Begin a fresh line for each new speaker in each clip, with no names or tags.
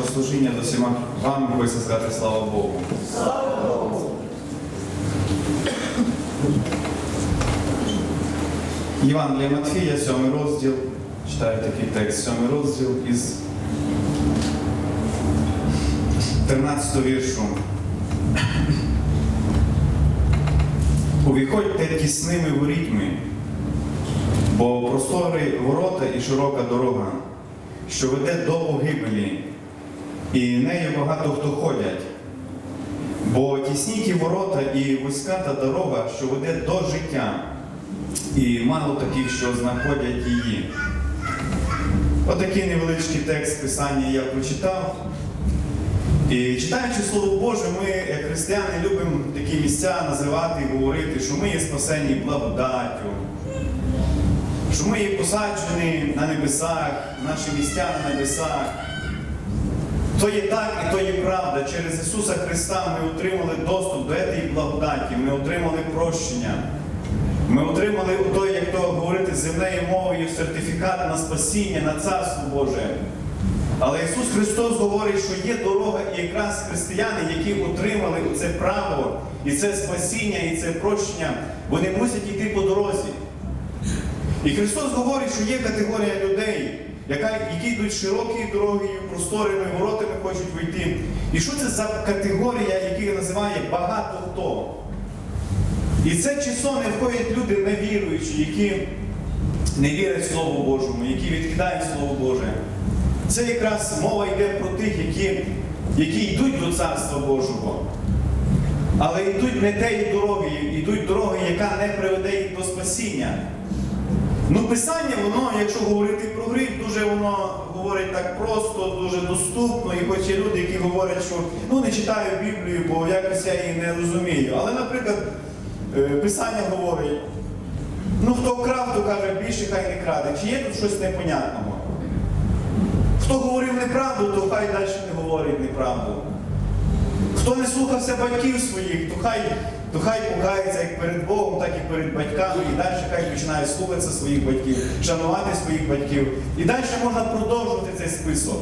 нашого служіння до всіма вам хочеться сказати слава Богу. Слава Богу! Євангелія Матфія, сьомий розділ. Читаю такий текст, сьомий розділ із 13 віршу. Увіходьте тісними ворітьми, бо простори ворота і широка дорога, що веде до погибелі, і нею багато хто ходять. Бо тісні ті ворота і вузька та дорога, що веде до життя, і мало таких, що знаходять її. Отакий невеличкий текст Писання я прочитав. І читаючи Слово Боже, ми, як християни, любимо такі місця називати і говорити, що ми є спасені благодаттю, що ми є посаджені на небесах, наші місця на небесах. То є так і то є правда. Через Ісуса Христа ми отримали доступ до цієї благодаті, ми отримали прощення. Ми отримали той, як то говорити земною мовою, сертифікат на спасіння, на Царство Боже. Але Ісус Христос говорить, що є дорога, і якраз християни, які отримали це право, і це спасіння, і це прощення, вони мусять йти по дорозі. І Христос говорить, що є категорія людей, яка, які йдуть широкою дорогою, просторими воротами хочуть вийти. І що це за категорія, яка називає багато хто? І це число не входять люди невіруючі, які не вірять в Слово Божому, які відкидають Слово Боже. Це якраз мова йде про тих, які, які йдуть до Царства Божого. Але йдуть не тею дорогою, йдуть дорогою, яка не приведе їх до спасіння. Ну, Писання, воно, якщо говорити про гріх, дуже воно говорить так просто, дуже доступно. І хоч є люди, які говорять, що ну не читаю Біблію, бо якось я її не розумію. Але, наприклад, е, Писання говорить, ну хто вкрав, то каже, більше хай не краде. Чи є тут щось непонятного? Хто говорив неправду, то хай далі не говорить неправду. Хто не слухався батьків своїх, то хай, то хай покається як перед Богом, так і перед батьками, і далі хай починає слухатися своїх батьків, шанувати своїх батьків. І далі можна продовжувати цей список.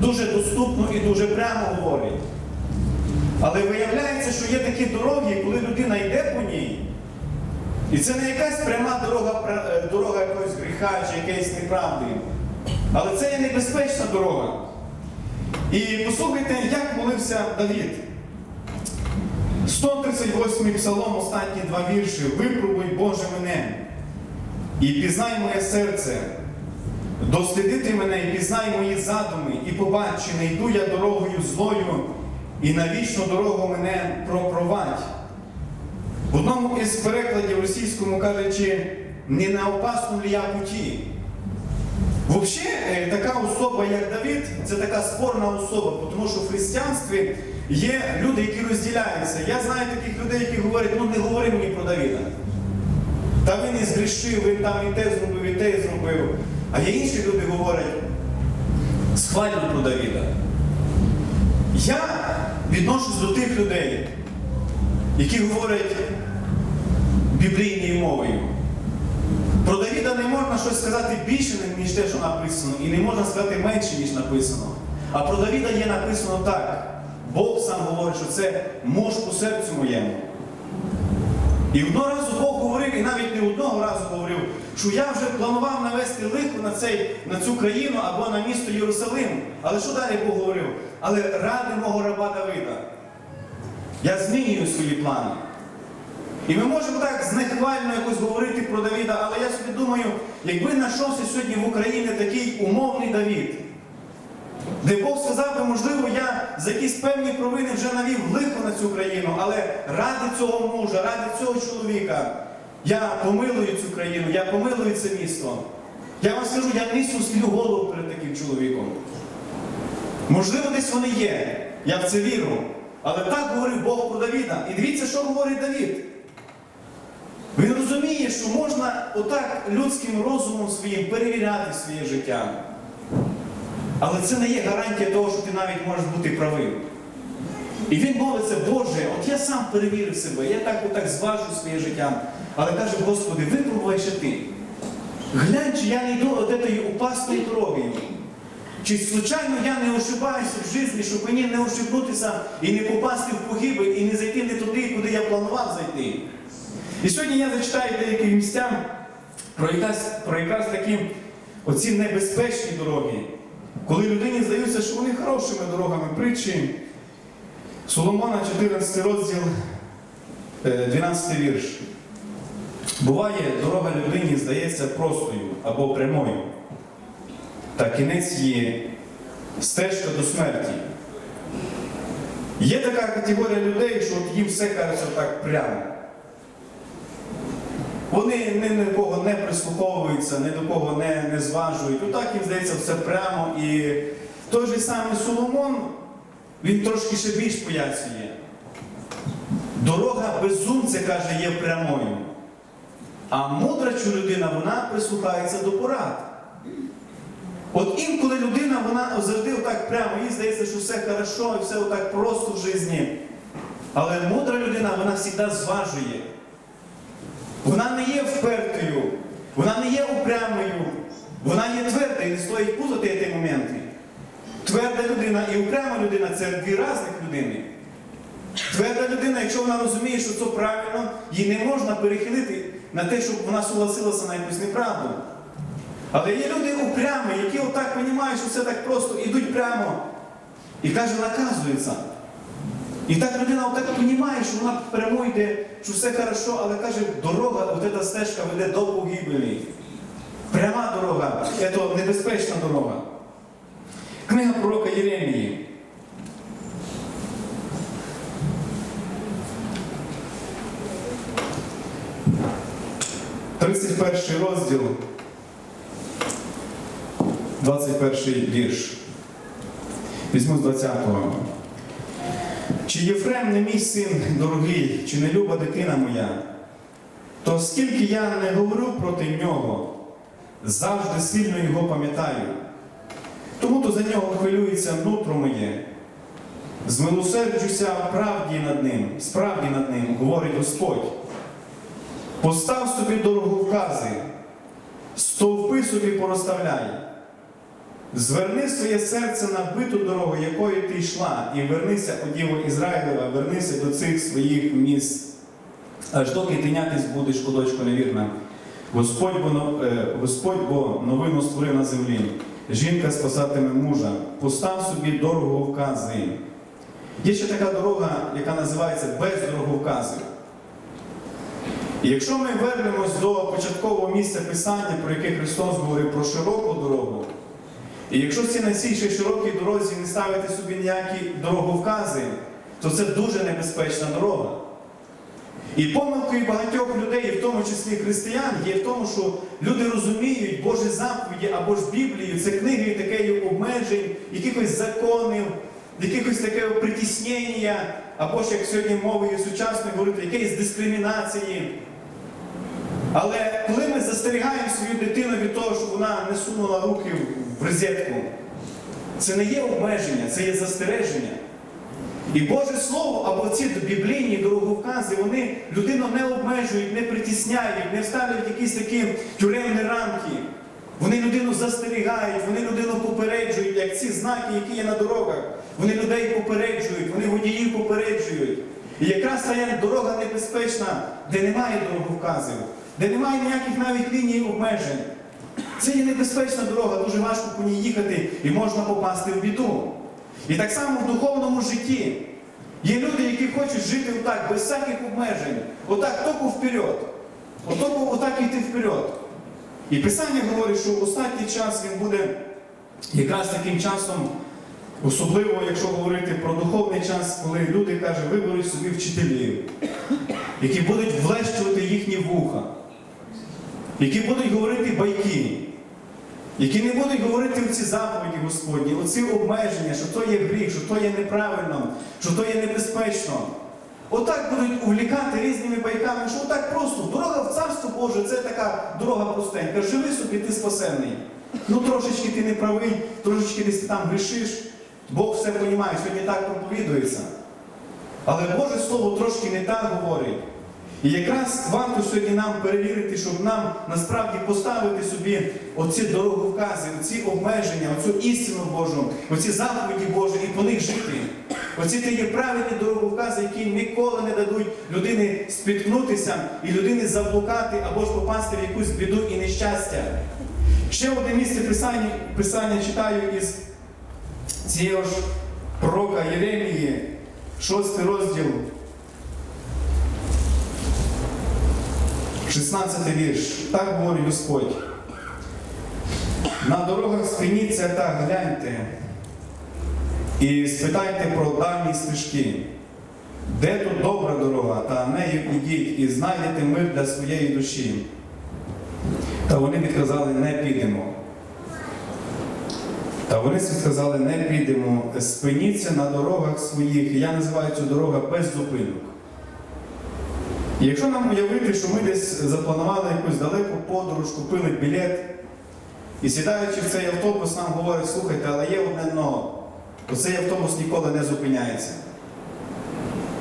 Дуже доступно і дуже прямо говорить. Але виявляється, що є такі дороги, коли людина йде по ній, і це не якась пряма дорога, дорога якогось гріха чи якоїсь неправди. Але це є небезпечна дорога. І послухайте, як молився Давід. 138 псалом, останні два вірші. Випробуй, Боже, мене, і пізнай моє серце, дослідити мене і пізнай мої задуми, і побач, чи не йду я дорогою злою, і на вічну дорогу мене пропровадь. В одному із перекладів російському кажучи, не на опасному лі я путі. Взагалі, е, така особа, як Давид, це така спорна особа, тому що в християнстві є люди, які розділяються. Я знаю таких людей, які говорять, ну не говори мені про Давіда. Та він і згрішив, він там і те зробив, і те зробив. А є інші люди говорять, схвалюють про Давіда. Я відношусь до тих людей, які говорять біблійною мовою. Про Давіда не можна щось сказати більше, ніж те, що написано, і не можна сказати менше, ніж написано. А про Давіда є написано так. Бог сам говорить, що це муж по серцю моєму. І одного разу Бог говорив, і навіть не одного разу говорив, що я вже планував навести лихо на, цей, на цю країну або на місто Єрусалим. Але що далі Бог говорив? Але ради мого раба Давида. Я змінюю свої плани. І ми можемо так знехвально якось говорити про Давіда, але я собі думаю, якби знайшовся сьогодні в Україні такий умовний Давід, де Бог сказав би, можливо, я за якісь певні провини вже навів лихо на цю країну, але ради цього мужа, ради цього чоловіка, я помилую цю країну, я помилую це місто. Я вам скажу, я низько склю голову перед таким чоловіком. Можливо, десь вони є. Я в це вірю. Але так говорив Бог про Давіда. І дивіться, що говорить Давід. Розуміє, що можна отак людським розумом своїм перевіряти своє життя. Але це не є гарантія того, що ти навіть можеш бути правим. І він молиться, Боже, от я сам перевірив себе, я так отак зважу своє життя. Але каже, Господи, випробувай ще ти. Глянь, чи я не йду от цією опасною дорогою.
Чи случайно я не ошибаюся в житті, щоб мені не ошибнутися і не попасти в погибель, і не зайти не туди, куди я планував зайти. І сьогодні я зачитаю деякі місця про якраз, про якраз такі оці небезпечні дороги, коли людині здається, що вони хорошими дорогами притчі. Соломона, 14 розділ, е, 12 вірш. Буває, дорога людині здається простою або прямою, та кінець її стежка до смерті. Є така категорія людей, що от їм все кажеться так прямо. Вони ні на кого не прислуховуються, ні до кого не, не зважують. Отак їм здається все прямо. І той же самий Соломон, він трошки ще більш пояснює. Дорога безумця, каже, є прямою. А мудра чу людина, вона прислухається до порад. От інколи людина, вона завжди отак прямо, їй здається, що все хорошо і все отак просто в житті. Але мудра людина, вона завжди зважує. Вона не є впертою, вона не є упрямою, вона є тверда і не стоїть путати ці моменти. Тверда людина і упряма людина це дві різних людини. Тверда людина, якщо вона розуміє, що це правильно, їй не можна перехилити на те, щоб вона согласилася на якусь неправду. Але є люди упрямі, які отак розуміють, що все так просто, ідуть прямо і каже, наказується. І так людина отак розуміє, що вона прямо йде, що все хорошо, але каже, дорога, от ця стежка веде до погибелі. Пряма дорога, це небезпечна дорога. Книга пророка Єремії. Тридцять перший розділ, 21 вірш. Візьму з 20-го. Чи Єфрем не мій син дорогий, чи не люба дитина моя, то скільки я не говорю проти нього, завжди сильно його пам'ятаю. Тому то за нього хвилюється нутро моє. Змилосерджуся правді над ним, справді над ним, говорить Господь. Постав собі дороговкази, стовпи собі порозставляй. Зверни своє серце на биту дорогу, якою ти йшла, і вернися, о Діво Ізраїлева, вернися до цих своїх міст, аж доки тинятись будеш, кудочку невірна. Господь бо, е, Господь бо новину створив на землі. Жінка спасатиме мужа, постав собі дороговкази. Є ще така дорога, яка називається без дороговказів. І якщо ми вернемось до початкового місця Писання, про яке Христос говорив про широку дорогу, і якщо ці на цій ще широкій дорозі не ставити собі ніякі дороговкази, то це дуже небезпечна дорога. І помилкою багатьох людей, і в тому числі християн, є в тому, що люди розуміють Божі заповіді або ж Біблію, це книги такої обмежень, якихось законів, якихось такого притіснення, або ж як сьогодні мовою сучасною говорити, якоїсь дискримінації. Але коли ми застерігаємо свою дитину від того, щоб вона не сунула руки розетку, це не є обмеження, це є застереження. І Боже Слово або ці біблійні дороговкази, вони людину не обмежують, не притісняють, не ставлять якісь такі тюремні рамки. Вони людину застерігають, вони людину попереджують, як ці знаки, які є на дорогах. Вони людей попереджують, вони водіїв попереджують. І якраз та дорога небезпечна, де немає дороговказів, де немає ніяких навіть ліній обмежень. Це є небезпечна дорога, дуже важко по ній їхати і можна попасти в біду. І так само в духовному житті. Є люди, які хочуть жити отак, без всяких обмежень, отак тільки вперед. Отоку отак йти вперед. І Писання говорить, що останній час він буде якраз таким часом, особливо, якщо говорити про духовний час, коли люди каже, виберуть собі вчителів, які будуть влещувати їхні вуха, які будуть говорити байки, які не будуть говорити ці заповіді Господні, оці обмеження, що то є гріх, що то є неправильно, що то є небезпечно. Отак будуть увлікати різними байками, що отак просто дорога в царство Боже це така дорога простенька. Живи собі, ти спасенний. Ну трошечки ти не правий, трошечки десь ти там грішиш. Бог все розуміє, сьогодні так проповідується. Але Боже Слово трошки не так говорить. І якраз варто сьогодні нам перевірити, щоб нам насправді поставити собі оці дороговкази, оці обмеження, оцю істину Божу, оці заповіді Божі і по них жити. Оці ті є правильні дороговкази, які ніколи не дадуть людині спіткнутися і людині заблукати або ж попасти в якусь біду і нещастя. Ще одне місце писання, писання читаю із цієї ж пророка Єремії, шостий розділ, 16 вірш. Так говорить Господь. На дорогах спиніться та гляньте і спитайте про давні стежки. Де тут добра дорога, та нею ідіть і знайдете мир для своєї душі. Та вони відказали, не підемо. Та вони сказали, не підемо, спиніться на дорогах своїх. Я називаю цю дорогу без зупинок. Якщо нам уявити, що ми десь запланували якусь далеку подорож, купили білет, і сідаючи в цей автобус, нам говорять, слухайте, але є одне но, цей автобус ніколи не зупиняється.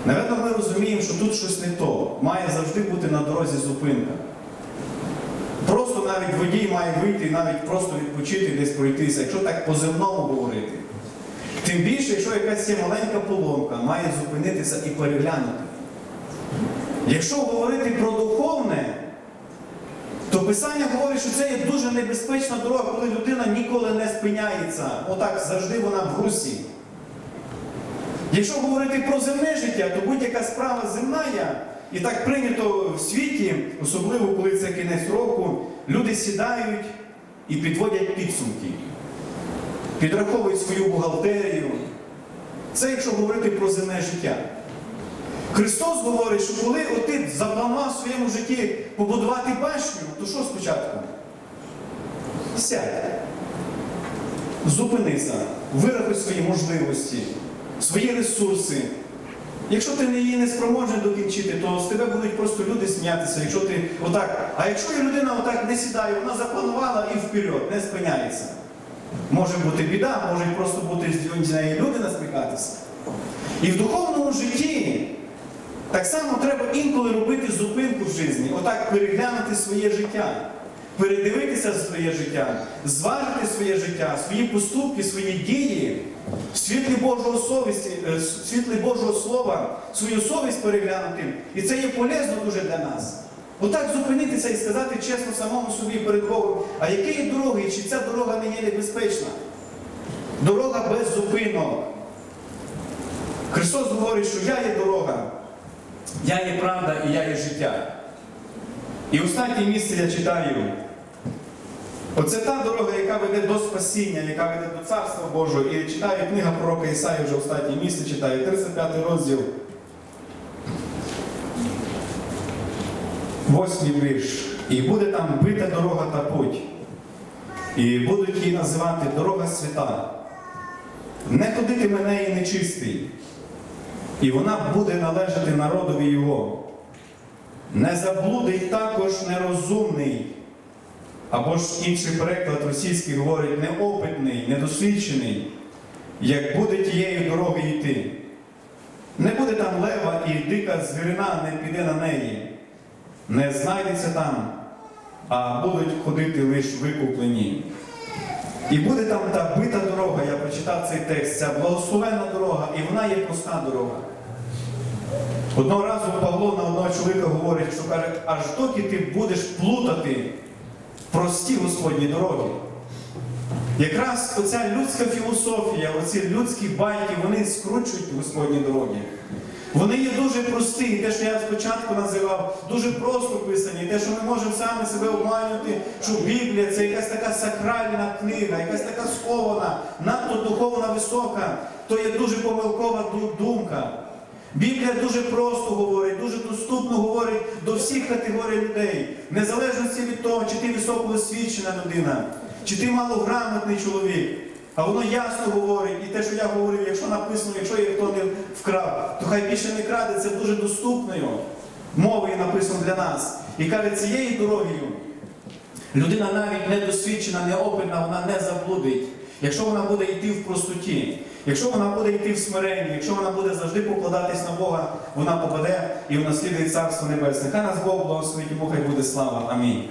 Навіть ми розуміємо, що тут щось не то. Має завжди бути на дорозі зупинка. Просто навіть водій має вийти і навіть просто відпочити, десь пройтися, якщо так по земному говорити. Тим більше, якщо якась є маленька поломка, має зупинитися і переглянути. Якщо говорити про духовне, то Писання говорить, що це є дуже небезпечна дорога, коли людина ніколи не спиняється. Отак завжди вона в русі. Якщо говорити про земне життя, то будь-яка справа земна, і так прийнято в світі, особливо коли це кінець року, люди сідають і підводять підсумки, підраховують свою бухгалтерію. Це якщо говорити про земне життя. Христос говорить, що коли ти запланував в своєму житті побудувати башню, то що спочатку? Сядь. Зупинися, вирахуй свої можливості, свої ресурси. Якщо ти її не спроможний докінчити, то з тебе будуть просто люди сміятися, якщо ти отак. А якщо і людина отак не сідає, вона запланувала і вперед, не спиняється. Може бути біда, може просто бути з неї люди насміхатися. І в духовному житті так само треба інколи робити зупинку в житті, отак переглянути своє життя, передивитися своє життя, зважити своє життя, свої поступки, свої дії, в світлі Божого совісті, е, в світлі Божого Слова, свою совість переглянути. І це є полезно дуже для нас. Отак зупинитися і сказати чесно самому собі перед Богом, а які є дороги, чи ця дорога не є небезпечна? Дорога без зупинок. Христос говорить, що я є дорога, я є правда і я є життя. І останнє місце я читаю. Оце та дорога, яка веде до спасіння, яка веде до Царства Божого. І читаю книга пророка Ісаї, вже останнє місце читаю, 35 розділ. Восьмий вірш. І буде там бита дорога та путь. І будуть її називати дорога свята. Не ходитиме неї нечистий, і вона буде належати народові його. Не заблудить також нерозумний, або ж інший переклад російський говорить неопитний, недосвідчений, як буде тією дорогою йти. Не буде там лева і дика звірина не піде на неї, не знайдеться там, а будуть ходити лише викуплені. І буде там та бита дорога, я прочитав цей текст, ця благословенна дорога, і вона є проста дорога. Одного разу Павло на одного чоловіка говорить, що каже, аж доки ти будеш плутати прості Господні дороги. Якраз оця людська філософія, оці людські байки, вони скручують Господні дороги. Вони є дуже прості, те, що я спочатку називав, дуже просто писані, те, що ми можемо самі себе обманювати, що Біблія це якась така сакральна книга, якась така схована, надто духовна висока, то є дуже помилкова думка. Біблія дуже просто говорить, дуже доступно говорить до всіх категорій людей, незалежності від того, чи ти високоосвічена людина, чи ти малограмотний чоловік. А воно ясно говорить, і те, що я говорив, якщо написано, якщо є хто не вкрав, то хай більше не краде, це дуже доступною мовою написано для нас. І каже, цією дорогою людина навіть недосвідчена, неопитна, вона не заблудить. Якщо вона буде йти в простоті, якщо вона буде йти в смиренні, якщо вона буде завжди покладатись на Бога, вона попаде і унаслідує Царство Небесне. Хай нас Бог благословить, йому хай буде слава. Амінь.